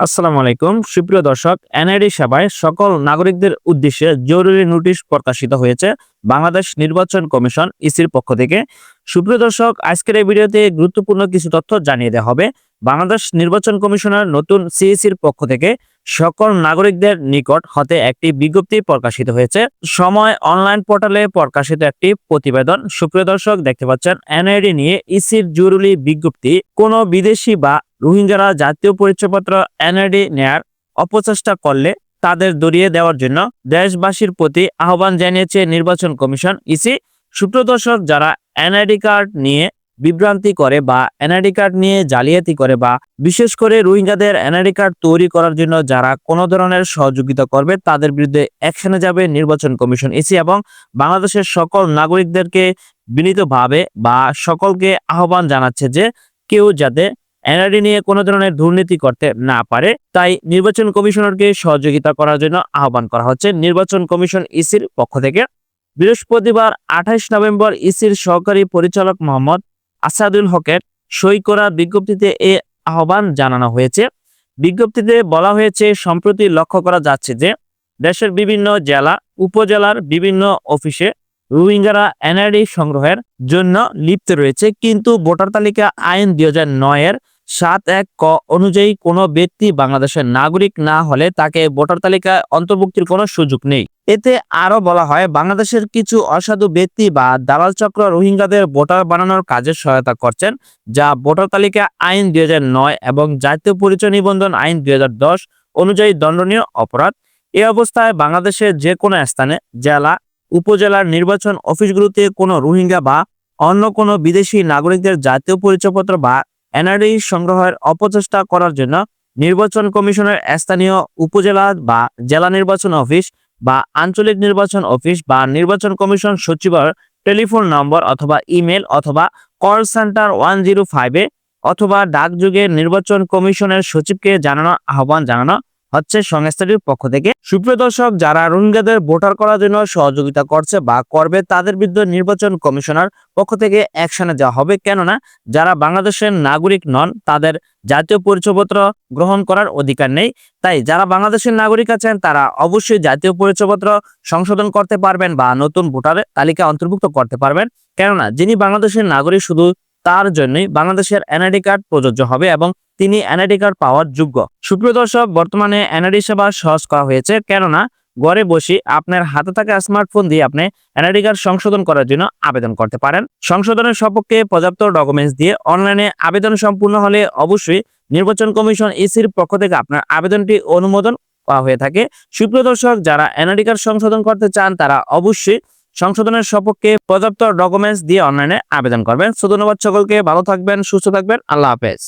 আসসালামু আলাইকুম। সুপ্রিয় দর্শক, এনআইডি সেবায় সকল নাগরিকদের উদ্দেশ্যে জরুরি নোটিশ প্রকাশিত হয়েছে বাংলাদেশ নির্বাচন কমিশন ইসির পক্ষ থেকে। সুপ্রিয় দর্শক, আজকের এই ভিডিওতে গুরুত্বপূর্ণ কিছু তথ্য জানিয়ে দেওয়া হবে। বাংলাদেশ নির্বাচন কমিশনের নতুন সিইসির পক্ষ থেকে সকল নাগরিকদের নিকট হতে একটি বিজ্ঞপ্তি প্রকাশিত হয়েছে। সময় অনলাইন পোর্টালে প্রকাশিত একটি প্রতিবেদন। সুপ্রিয় দর্শক, দেখতে পাচ্ছেন, এনআইডি নিয়ে ইসির জরুরি বিজ্ঞপ্তি, কোনো বিদেশি বা রোহিঙ্গারা জাতীয় পরিচয়পত্র এনআইডি নেয়ার অপচেষ্টা করলে তাদের দরিয়ে দেওয়ার জন্য দেশবাসীর প্রতি আহ্বান জানিয়েছে নির্বাচন কমিশন। ইসি সুপ্রিয় দর্শক যারা এনআইডি কার্ড নিয়ে বিভ্রান্তি করে বা এনআইডি কার্ড নিয়ে জালিয়াতি করে বা বিশেষ করে রোহিঙ্গাদের এনআইডি কার্ড তৈরি করার জন্য যারা কোনো ধরনের সহযোগিতা করবে, তাদের বিরুদ্ধে অ্যাকশনে যাবে নির্বাচন কমিশন। ইসি এবং বাংলাদেশের সকল নাগরিকদেরকে বিনীতভাবে বা সকলকে আহ্বান জানাচ্ছে যে কেউ যাতে এনআরডি নিয়ে কোনো ধরনের দুর্নীতি করতে না পারে, তাই নির্বাচন কমিশনারকে সহযোগিতা করার জন্য আহ্বান করা হচ্ছে নির্বাচন কমিশন ইসির পক্ষ থেকে। বৃহস্পতিবার আঠাইশ নভেম্বর ইসির সহকারী পরিচালক মোহাম্মদ আসাদুল হকের সই করা বিজ্ঞপ্তিতে এ আহ্বান জানানো হয়েছে। বিজ্ঞপ্তিতে বলা হয়েছে, সম্প্রতি লক্ষ্য করা যাচ্ছে যে দেশের বিভিন্ন জেলা, উপজেলার বিভিন্ন অফিসে রোহিঙ্গারা এনআইডি সংগ্রহের জন্য লিপ্ত রয়েছে, কিন্তু ভোটার তালিকা আইন দুই হাজার নয়ের সাত এক ক অনুযায়ী কোনো ব্যক্তি বাংলাদেশের নাগরিক না হলে তাকে ভোটার তালিকায় অন্তর্ভুক্তির কোনো সুযোগ নেই। এতে আরও বলা হয়, বাংলাদেশের কিছু অসাধু ব্যক্তি বা দালাল চক্র রোহিঙ্গাদের ভোটার বানানোর কাজে সহায়তা করছেন, যা ভোটার তালিকা আইন দুই এবং জাতীয় পরিচয় নিবন্ধন আইন দুই হাজার দশ অনুযায়ী দণ্ডনীয় অপরাধ। এ অবস্থায় বাংলাদেশের যে কোনো স্থানে, জেলা, উপজেলার নির্বাচন অফিসগুলোতে কোনো রোহিঙ্গা বা অন্য কোনো বিদেশি নাগরিকদের জাতীয় পরিচয়পত্র বা এনআরডি সংগ্রহের অপচেষ্টা করার জন্য নির্বাচন কমিশনের স্থানীয় উপজেলা বা জেলা নির্বাচন অফিস বা আঞ্চলিক নির্বাচন অফিস বা নির্বাচন কমিশন সচিবের টেলিফোন নম্বর অথবা ইমেল অথবা কল সেন্টার ওয়ান জিরো ফাইভে অথবা ডাকযোগে নির্বাচন কমিশনের সচিবকে জানানো আহ্বান জানানো হচ্ছে সংস্থাটির পক্ষ থেকে। সুপ্রিয় দর্শক, যারা রোহিঙ্গাদের ভোটার করার জন্য সহযোগিতা করছে বা করবে, তাদের বিরুদ্ধে নির্বাচন কমিশনার পক্ষ থেকে অ্যাকশনে যাওয়া হবে। কেননা, যারা বাংলাদেশের নাগরিক নন, তাদের জাতীয় পরিচয়পত্র গ্রহণ করার অধিকার নেই। তাই যারা বাংলাদেশের নাগরিক আছেন, তারা অবশ্যই জাতীয় পরিচয়পত্র সংশোধন করতে পারবেন বা নতুন ভোটারের তালিকা অন্তর্ভুক্ত করতে পারবেন। কেননা, যিনি বাংলাদেশের নাগরিক, শুধু তার জন্যই বাংলাদেশের এনআইডি কার্ড প্রযোজ্য হবে এবং তিনি এনআইডি কার্ড পাওয়ার যোগ্য। সুপ্রিয় দর্শক, বর্তমানে এনআইডি সেবা সহজ করা হয়েছে, কেননা ঘরে বসে আপনার হাতে থাকা স্মার্টফোন দিয়ে আপনি এনআইডি কার্ড সংশোধন করার জন্য আবেদন করতে পারেন। সংশোধনের সপক্ষে পর্যাপ্ত ডকুমেন্টস দিয়ে অনলাইনে আবেদন সম্পূর্ণ হলে অবশ্যই নির্বাচন কমিশন ইসির পক্ষ থেকে আপনার আবেদনটি অনুমোদন করা হয়ে থাকে। সুপ্রিয় দর্শক, যারা এনআইডি কার্ড সংশোধন করতে চান, তারা অবশ্যই সংশোধনের সপক্ষে পর্যাপ্ত ডকুমেন্টস দিয়ে অনলাইনে আবেদন করবেন। সো, ধন্যবাদ সকলকে, ভালো থাকবেন, সুস্থ থাকবেন, আল্লাহ হাফেজ।